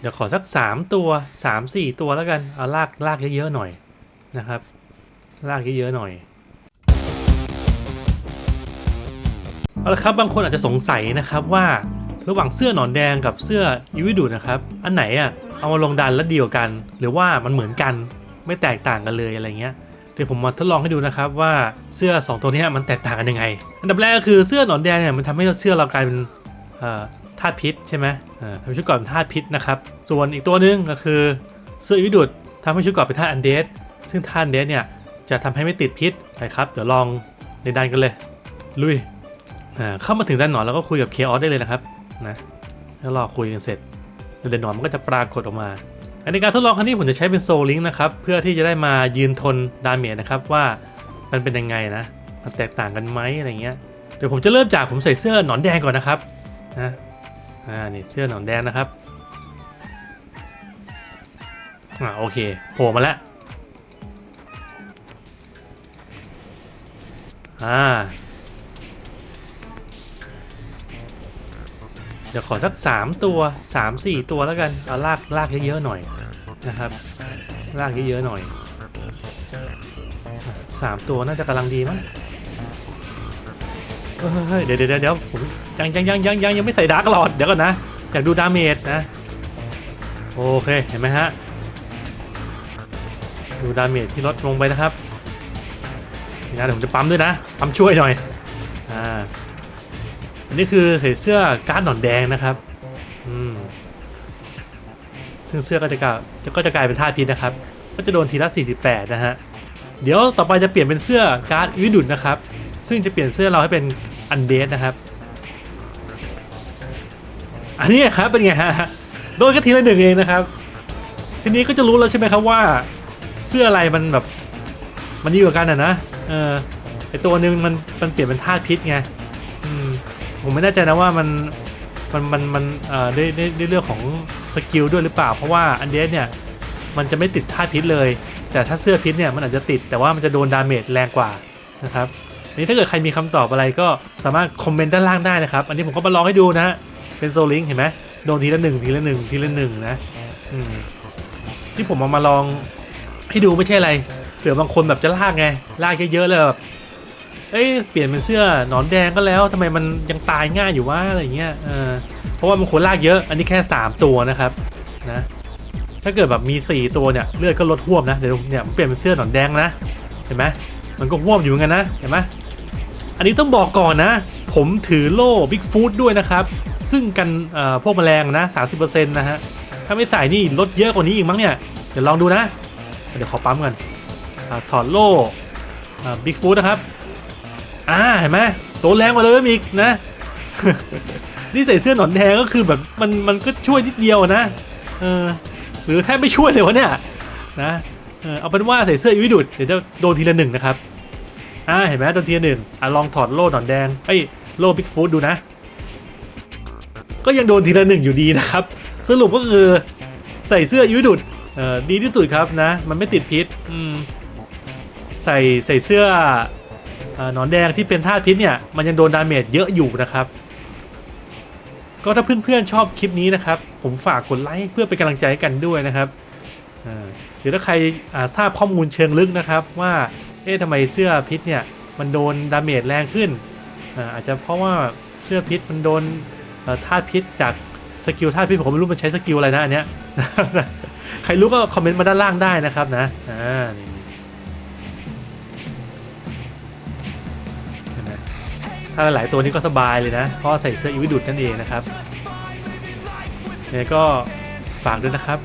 เดี๋ยวขอสัก 3 ตัว 3 4 ตัวแล้วกัน เอาลากลากเยอะๆหน่อยนะครับ ลากเยอะๆหน่อยเอาละครับบางคนอาจจะสงสัยนะครับว่าระหว่างเสื้อหนอนแดงกับเสื้อยูวิดูดนะครับ อันไหนอะเอามาลงดันแล้วดีกว่ากัน หรือว่ามันเหมือนกันไม่แตกต่างกันเลยอะไรเงี้ยเดี๋ยวผมมาทดลองให้ดูนะครับว่าเสื้อ 2 ตัวนี้มันแตกต่างกันยังไง อันดับแรกก็คือเสื้อหนอนแดงเนี่ยมันทำให้เสื้อเรากลายเป็น ธาตุพิษใช่ไหมทำให้ชุดเก่อนเป็นธาตุพิษนะครับ ส่วนอีกตัวหนึ่งก็คือเสื้อวิดูดทำให้ชุดเก่อนเป็นธาตุอันเดสซึ่งธาตุอันเดสเนี่ยจะทำให้ไม่ติดพิษนะครับ เดี๋ยวลองในดันกันเลยลุยอ่าเข้ามาถึงด้านหนอนแล้วก็คุยกับเคออสได้เลยนะครับนะแล้วรอคุยกันเสร็จเดี๋ยวหนอนมันก็จะปรากฏออกมาอันในการทดลองครั้งนี้ผมจะใช้เป็นโซลิงนะครับเพื่อที่จะได้มายืนทนดาเมจนะครับว่ามันเป็นยังไงนะมันแตกต่างกันไหมอะไรเงี้ยเดี๋ยวผมจะเริ่มจากผมใส่เสื้อหนอนแดงก่อนนะครับนะ อ่านี่เสื้อหนอนแดงนะครับอ่าโอเคโผล่มาแล้วอ่าเดี๋ยวขอสัก 3 ตัว 3 4 ตัวแล้วกัน เอาลากลากเยอะๆหน่อยนะครับ ลากเยอะๆหน่อยสามตัวน่าจะกำลังดีมั้ง เดี๋ยวเดี๋ยวเดี๋ยวผมยังยังยังยังยังยังไม่ใส่ดาร์กหลอดเดี๋ยวก่อนนะอยากดูดาเมจนะโอเคเห็นไหมฮะดูดาเมจที่ลดลงไปนะครับนี่นะเดี๋ยวผมจะปั๊มด้วยนะปั๊มช่วยหน่อยอ่าอันนี้คือใส่เสื้อการ์ดหนอนแดงนะครับอืมซึ่งเสื้อก็จะกลายก็จะกลายเป็นธาตุพิษนะครับ ก็จะโดนทีละ 48 นะฮะเดี๋ยวต่อไปจะเปลี่ยนเป็นเสื้อการ์ดวิดุดนะครับ ซึ่งจะเปลี่ยนเสื้อเราให้เป็นอันเดสนะครับ อันนี้ครับเป็นไงฮะโดนแค่ทีละหนึ่งเองนะครับ ทีนี้ก็จะรู้แล้วใช่ไหมครับว่าเสื้ออะไรมันแบบ มันดีกว่ากันอะนะเออไอตัวหนึ่งมันมันเปลี่ยนเป็นธาตุพิษไงผมไม่แน่ใจนะว่ามันมันมันมันเอ่อได้ได้ได้เรื่องของสกิลด้วยหรือเปล่า เพราะว่าอันเดสเนี่ยมันจะไม่ติดธาตุพิษเลย แต่ถ้าเสื้อพิษเนี่ยมันอาจจะติดแต่ว่ามันจะโดนดาเมจแรงกว่านะครับ นนี้ถ้าเกิดใครมีคำตอบอะไรก็สามารถคอมเมนต์ด้านล่างได้นะครับ อันนี้ผมก็มาลองให้ดูนะ เป็นโซลิงเห็นไหมโดนทีละหนึ่งทีละหนึ่งทีละหนึ่งนะอืมที่ผมเอามาลองให้ดูไม่ใช่อะไรเผื่อบางคนแบบจะลากไงลากเยอะๆเลยแบบเอ้ยเปลี่ยนเป็นเสื้อหนอนแดงก็แล้วทำไมมันยังตายง่ายอยู่วะอะไรเงี้ยเออเพราะว่ามันควรลากเยอะ อันนี้แค่ 3 ตัวนะครับนะถ้าเกิดแบบมี 4 ตัวเนี่ยเลือดก็ลดห่วบนะเดี๋ยวเนี่ยผมเปลี่ยนเป็นเสื้อหนอนแดงนะเห็นไหมมันก็ห่วบอยู่เหมือนกันนะเห็นไหม อันนี้ต้องบอกก่อนนะ ผมถือโล่บิ๊กฟูดด้วยนะครับ ซึ่งกันพวกแมลงนะ 30%นะฮะ ถ้าไม่ใส่นี่ลดเยอะกว่านี้อีกมั้งเนี่ย เดี๋ยวลองดูนะ เดี๋ยวขอปั๊มกันอถอดโล่บิ๊กฟูดนะครับอ่าเห็นไหมตัวแรงกว่าเลยอีกนะ นี่ใส่เสื้อหนอนแดงก็คือแบบมันมันก็ช่วยนิดเดียวนะเออหรือแทบไม่ช่วยเลยวะเนี่ยนะเออเอาเป็นว่าใส่เสื้อยุยดุดเดี๋ยวจะโดนทีละหนึ่งนะครับ อ่าเห็นไหมโดนทีละหนึ่งอะลองถอดโล่หนอนแดงเอ้ยโล่บิ๊กฟูดดูนะ ก็ยังโดนทีละหนึ่งอยู่ดีนะครับ สรุปก็คือใส่เสื้อยุดุดเอ่อดีที่สุดครับนะ มันไม่ติดพิษอืมใส่ใส่เสื้ออหนอนแดงที่เป็นธาตุพิษเนี่ยมันยังโดนดาเมจเยอะอยู่นะครับ ก็ถ้าเพื่อนๆชอบคลิปนี้นะครับ ผมฝากกดไลค์เพื่อเป็นกำลังใจให้กันด้วยนะครับหรือถ้าใครทราบข้อมูลเชิงลึกนะครับว่า เอ๊ะทำไมเสื้อพิษเนี่ยมันโดนดาเมจแรงขึ้นอ่าอาจจะเพราะว่าเสื้อพิษมันโดนธาตุพิษจากสกิลธาตุพิษผมไม่รู้มันใช้สกิลอะไรนะอันเนี้ยใครรู้ก็คอมเมนต์มาด้านล่างได้นะครับนะอ่านี่นไหมถ้าหลายตัวนี้ก็สบายเลยนะ เพราะใส่เสื้ออีวิดุดนั่นเองนะครับยังไงก็ฝากด้วยนะครับ